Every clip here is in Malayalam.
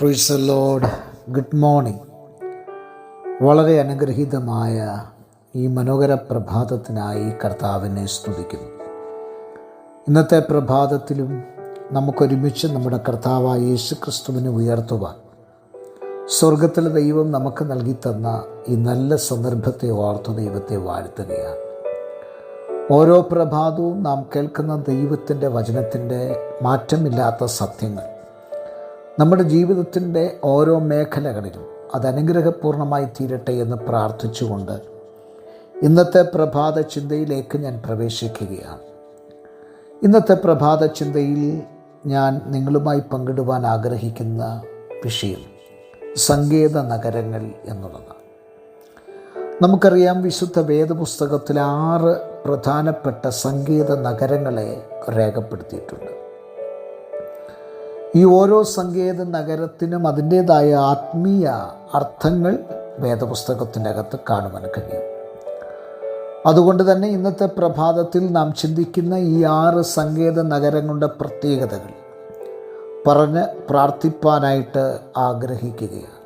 പ്രൊയ്സ് ലോഡ് ഗുഡ് മോർണിംഗ് വളരെ അനുഗ്രഹീതമായ ഈ മനോഹര പ്രഭാതത്തിനായി കർത്താവിനെ സ്തുതിക്കുന്നു. ഇന്നത്തെ പ്രഭാതത്തിലും നമുക്കൊരുമിച്ച് നമ്മുടെ കർത്താവായ യേശു ക്രിസ്തുവിനെ ഉയർത്തുവാൻ സ്വർഗത്തിലെ ദൈവം നമുക്ക് നൽകി തന്ന ഈ നല്ല സന്ദർഭത്തെ ഓർത്തു ദൈവത്തെ വാഴ്ത്തുകയാണ്. ഓരോ പ്രഭാതവും നാം കേൾക്കുന്ന ദൈവത്തിന്റെ വചനത്തിന്റെ മാറ്റമില്ലാത്ത സത്യങ്ങൾ നമ്മുടെ ജീവിതത്തിന്റെ ഓരോ മേഖലകളിലും അത് അനുഗ്രഹപൂർണമായി തീരട്ടെ എന്ന് പ്രാർത്ഥിച്ചുകൊണ്ട് ഇന്നത്തെ പ്രഭാത ചിന്തയിലേക്ക് ഞാൻ പ്രവേശിക്കുകയാണ്. ഇന്നത്തെ പ്രഭാത ചിന്തയിൽ ഞാൻ നിങ്ങളുമായി പങ്കിടുവാൻ ആഗ്രഹിക്കുന്ന വിഷയം സങ്കേത നഗരങ്ങൾ എന്നുള്ളതാണ് നമുക്കറിയാം വിശുദ്ധ വേദപുസ്തകത്തിൽ ആറ് പ്രധാനപ്പെട്ട സങ്കേത നഗരങ്ങളെ രേഖപ്പെടുത്തിയിട്ടുണ്ട്. ഈ ഓരോ സങ്കേത നഗരത്തിനും അതിന്റേതായ ആത്മീയ അർത്ഥങ്ങൾ വേദപുസ്തകത്തിന്റെ അകത്ത് കാണുവാൻ കഴിയും. അതുകൊണ്ട് തന്നെ ഇന്നത്തെ പ്രഭാതത്തിൽ നാം ചിന്തിക്കുന്ന ഈ ആറ് സങ്കേത നഗരങ്ങളുടെ പ്രത്യേകതകൾ പറഞ്ഞ് പ്രാർത്ഥിപ്പാനായിട്ട് ആഗ്രഹിക്കുകയാണ്.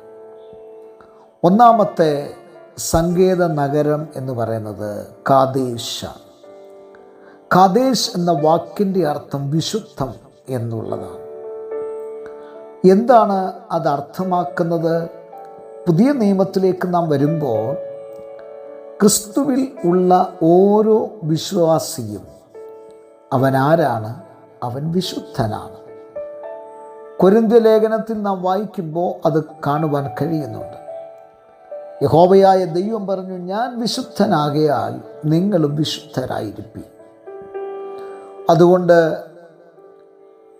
ഒന്നാമത്തെ സങ്കേത നഗരം എന്ന് പറയുന്നത് കാതേശ കാദേശ് എന്ന വാക്കിന്റെ അർത്ഥം വിശുദ്ധം എന്നുള്ളതാണ്. എന്താണ് അത് അർത്ഥമാക്കുന്നത്? പുതിയ നിയമത്തിലേക്ക് നാം വരുമ്പോൾ ക്രിസ്തുവിൽ ഉള്ള ഓരോ വിശ്വാസിയും അവനാരാണ് അവൻ വിശുദ്ധനാണ്. കൊരിന്ത്യ ലേഖനത്തിൽ നാം വായിക്കുമ്പോൾ അത് കാണുവാൻ കഴിയുന്നുണ്ട്. യഹോവയായ ദൈവം പറഞ്ഞു ഞാൻ വിശുദ്ധനാകയാൽ നിങ്ങളും വിശുദ്ധരായിരിക്കും അതുകൊണ്ട്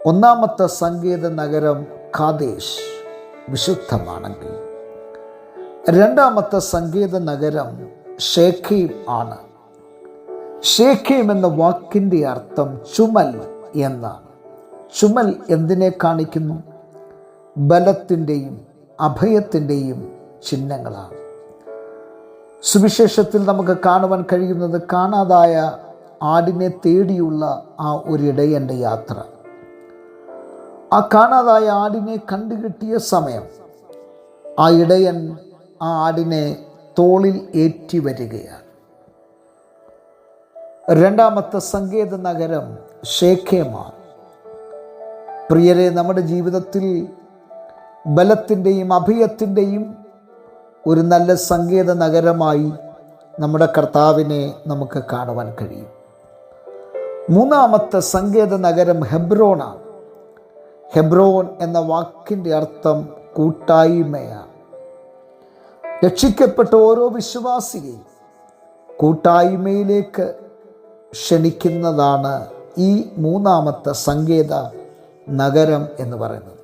ഒന്നാമത്തെ സങ്കേത നഗരം ഖാദേശ് വിശുദ്ധമാണെങ്കിൽ. രണ്ടാമത്തെ സംഗീത നഗരം ഷേഖീം ആണ്. ഷേഖീം എന്ന വാക്കിന്റെ അർത്ഥം ചുമൽ എന്നാണ്. ചുമൽ എന്തിനെ കാണിക്കുന്നു? ബലത്തിന്റെയും അഭയത്തിന്റെയും ചിഹ്നങ്ങളാണ്. സുവിശേഷത്തിൽ നമുക്ക് കാണുവാൻ കഴിയുന്നത് കാണാതായ ആടിനെ തേടിയുള്ള ആ ഒരിടയന്റെ യാത്ര. ആ കാണാതായ ആടിനെ കണ്ടുകിട്ടിയ സമയം. ആ ഇടയൻ ആ ആടിനെ തോളിൽ ഏറ്റി വരികയാണ്. രണ്ടാമത്തെ സങ്കേത നഗരം ഷേഖേമാണ് പ്രിയരെ നമ്മുടെ ജീവിതത്തിൽ ബലത്തിന്റെയും അഭയത്തിന്റെയും ഒരു നല്ല സങ്കേത നഗരമായി നമ്മുടെ കർത്താവിനെ നമുക്ക് കാണുവാൻ കഴിയും. മൂന്നാമത്തെ സങ്കേത നഗരം ഹെബ്രോണാണ്. ഹെബ്രോൻ എന്ന വാക്കിന്റെ അർത്ഥം കൂട്ടായ്മയാണ്. രക്ഷിക്കപ്പെട്ട ഓരോ വിശ്വാസിയെയും കൂട്ടായ്മയിലേക്ക് ക്ഷണിക്കുന്നതാണ് ഈ മൂന്നാമത്തെ സങ്കേത നഗരം എന്ന് പറയുന്നത്.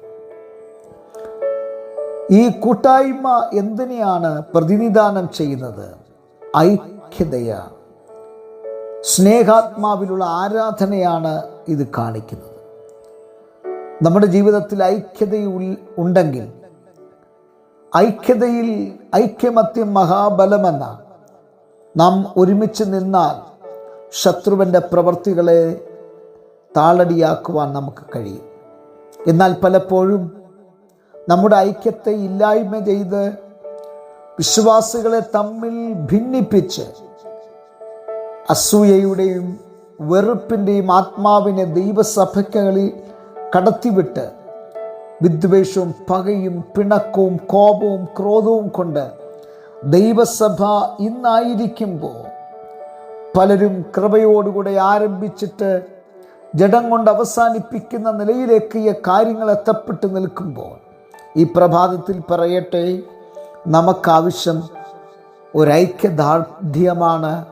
ഈ കൂട്ടായ്മ എന്തിനെയാണ് പ്രതിനിധാനം ചെയ്യുന്നത്? ഐക്യതയാണ്. സ്നേഹാത്മാവിലുള്ള ആരാധനയാണ് ഇത് കാണിക്കുന്നത്. നമ്മുടെ ജീവിതത്തിൽ ഐക്യത ഉണ്ടെങ്കിൽ ഐക്യതയിൽ ഐക്യമത്യം മഹാബലമെന്ന നാം ഒരുമിച്ച് നിന്നാൽ ശത്രുവിന്റെ പ്രവൃത്തികളെ താളടിയാക്കുവാൻ നമുക്ക് കഴിയും. എന്നാൽ പലപ്പോഴും നമ്മുടെ ഐക്യത്തെ ഇല്ലായ്മ ചെയ്ത് വിശ്വാസികളെ തമ്മിൽ ഭിന്നിപ്പിച്ച് അസൂയയുടെയും വെറുപ്പിന്റെയും ആത്മാവിനെ ദൈവസഭയ്ക്കളിൽ കടത്തിവിട്ട് വിദ്വേഷവും പകയും പിണക്കവും കോപവും ക്രോധവും കൊണ്ട് ദൈവസഭ ഇന്നായിരിക്കുമ്പോൾ പലരും കൃപയോടുകൂടെ ആരംഭിച്ചിട്ട് ജഡം കൊണ്ട് അവസാനിപ്പിക്കുന്ന നിലയിലേക്ക് ഈ കാര്യങ്ങൾ എത്തപ്പെട്ട് നിൽക്കുമ്പോൾ ഈ പ്രഭാതത്തിൽ പറയട്ടെ നമുക്കാവശ്യം ഒരൈക്യദാർഢ്യമാണ്.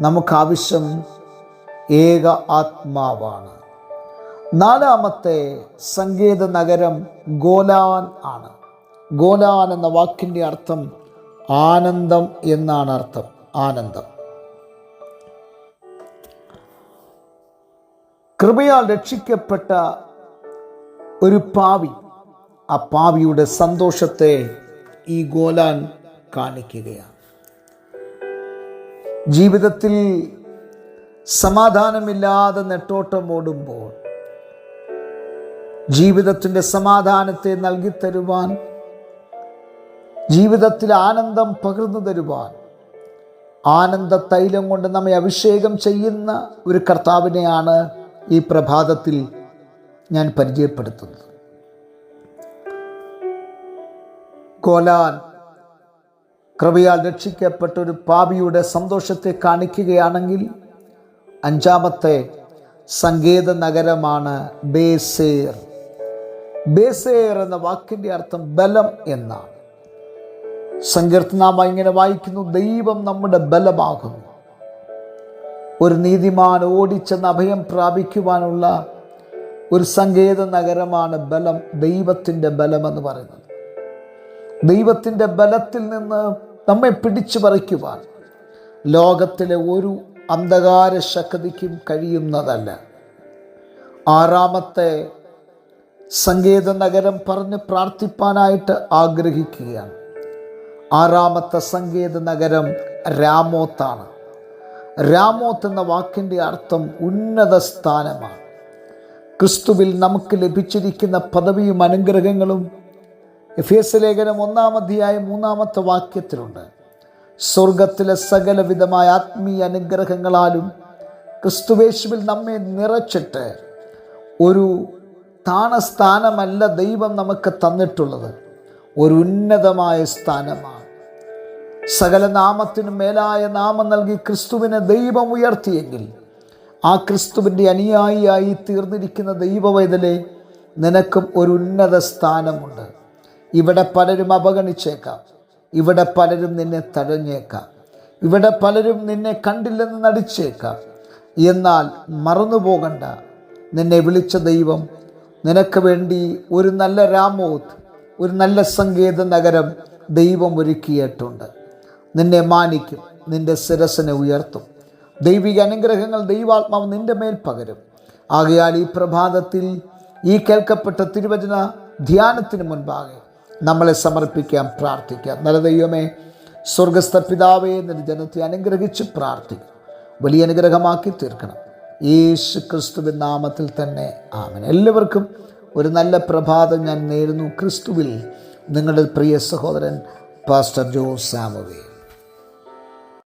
നമുക്കാവശ്യം ഏക ആത്മാവാണ്. നാലാമത്തെ സംഗീത നഗരം ഗോലാൻ ആണ്. ഗോലാൻ എന്ന വാക്കിന്റെ അർത്ഥം ആനന്ദം എന്നാണ് അർത്ഥം. ആനന്ദം. കൃപയാൽ രക്ഷിക്കപ്പെട്ട ഒരു പാവി ആ പാവിയുടെ സന്തോഷത്തെ ഈ ഗോലാൻ കാണിക്കുകയാണ്. ജീവിതത്തിൽ സമാധാനമില്ലാതെ നെട്ടോട്ടം ഓടുമ്പോൾ ജീവിതത്തിന്റെ സമാധാനത്തെ നൽകി തരുവാൻ ജീവിതത്തിൽ ആനന്ദം പകർന്നു തരുവാൻ ആനന്ദ തൈലം കൊണ്ട് നമ്മെ അഭിഷേകം ചെയ്യുന്ന ഒരു കർത്താവിനെയാണ് ഈ പ്രഭാതത്തിൽ ഞാൻ പരിചയപ്പെടുത്തുന്നത്. കോലാൻ കൃപയാൽ രക്ഷിക്കപ്പെട്ട ഒരു പാപിയുടെ സന്തോഷത്തെ കാണിക്കുകയാണെങ്കിൽ അഞ്ചാമത്തെ സങ്കേത നഗരമാണ് ബേസേർ. ബേസേർ എന്ന വാക്കിന്റെ അർത്ഥം ബലം എന്നാണ്. സങ്കീർത്തനാമ ഇങ്ങനെ വായിക്കുന്നു ദൈവം നമ്മുടെ ബലമാകുന്നു. ഒരു നീതിമാൻ ഓടിച്ചെന്ന് അഭയം പ്രാപിക്കുവാനുള്ള ഒരു സങ്കേത നഗരമാണ് ബലം ദൈവത്തിന്റെ ബലമെന്ന് പറയുന്നത്. ദൈവത്തിന്റെ ബലത്തിൽ നിന്ന് നമ്മെ പിടിച്ചു പറിക്കുവാൻ ലോകത്തിലെ ഒരു അന്ധകാര ശക്തിക്കും കഴിയുന്നതല്ല. ആറാമത്തെ സങ്കേത നഗരം പറഞ്ഞ് പ്രാർത്ഥിപ്പാനായിട്ട് ആഗ്രഹിക്കുകയാണ്. ആറാമത്തെ സങ്കേത നഗരം രാമോത്താണ്. രാമോത്ത് എന്ന വാക്കിന്റെ അർത്ഥം ഉന്നത സ്ഥാനമാണ്. ക്രിസ്തുവിൽ നമുക്ക് ലഭിച്ചിരിക്കുന്ന പദവിയും അനുഗ്രഹങ്ങളും എഫ് ലേഖനം ഒന്നാം അധ്യായം മൂന്നാമത്തെ വാക്യത്തിലുണ്ട്. സ്വർഗത്തിലെ സകലവിധമായ ആത്മീയ അനുഗ്രഹങ്ങളാലും ക്രിസ്തുവേശുവിൽ നമ്മെ നിറച്ചിട്ട് ഒരു താണസ്ഥാനമല്ല ദൈവം നമുക്ക് തന്നിട്ടുള്ളത്. ഒരു ഉന്നതമായ സ്ഥാനമാണ്. സകല നാമത്തിനും മേലായ നാമം നൽകി ക്രിസ്തുവിനെ ദൈവം ഉയർത്തിയെങ്കിൽ ആ ക്രിസ്തുവിന്റെ അനുയായിയായി തീർന്നിരിക്കുന്ന ദൈവവൈതലെ നിനക്കും ഒരു ഉന്നത സ്ഥാനമുണ്ട്. ഇവിടെ പലരും അവഗണിച്ചേക്കാം. ഇവിടെ പലരും നിന്നെ തഴഞ്ഞേക്കാം. ഇവിടെ പലരും നിന്നെ കണ്ടില്ലെന്ന് നടിച്ചേക്കാം. എന്നാൽ മറന്നു പോകണ്ട നിന്നെ വിളിച്ച ദൈവം നിനക്ക് വേണ്ടി ഒരു നല്ല രാമോത്ത് ഒരു നല്ല സങ്കേത നഗരം ദൈവം ഒരുക്കിയിട്ടുണ്ട്. നിന്നെ മാനിക്കും നിന്റെ ശിരസിനെ ഉയർത്തും. ദൈവിക അനുഗ്രഹങ്ങൾ ദൈവാത്മാവ് നിന്റെ മേൽ പകരും. ആകയാൽ ഈ പ്രഭാതത്തിൽ ഈ കേൾക്കപ്പെട്ട തിരുവചന ധ്യാനത്തിന് മുൻപാകെ നമ്മളെ സമർപ്പിക്കാൻ പ്രാർത്ഥിക്കാം. നല്ല ദൈവമേ സ്വർഗസ്ഥ പിതാവേ നിന്റെ ജനത്തെ അനുഗ്രഹിച്ച് പ്രാർത്ഥിക്കും. വലിയ അനുഗ്രഹമാക്കി തീർക്കണം. യേശു ക്രിസ്തുവിൻ നാമത്തിൽ തന്നെ. ആമൻ. എല്ലാവർക്കും ഒരു നല്ല പ്രഭാതം ഞാൻ നേരുന്നു. ക്രിസ്തുവിൽ നിങ്ങളുടെ പ്രിയ സഹോദരൻ പാസ്റ്റർ ജോസ് സാമുവേ.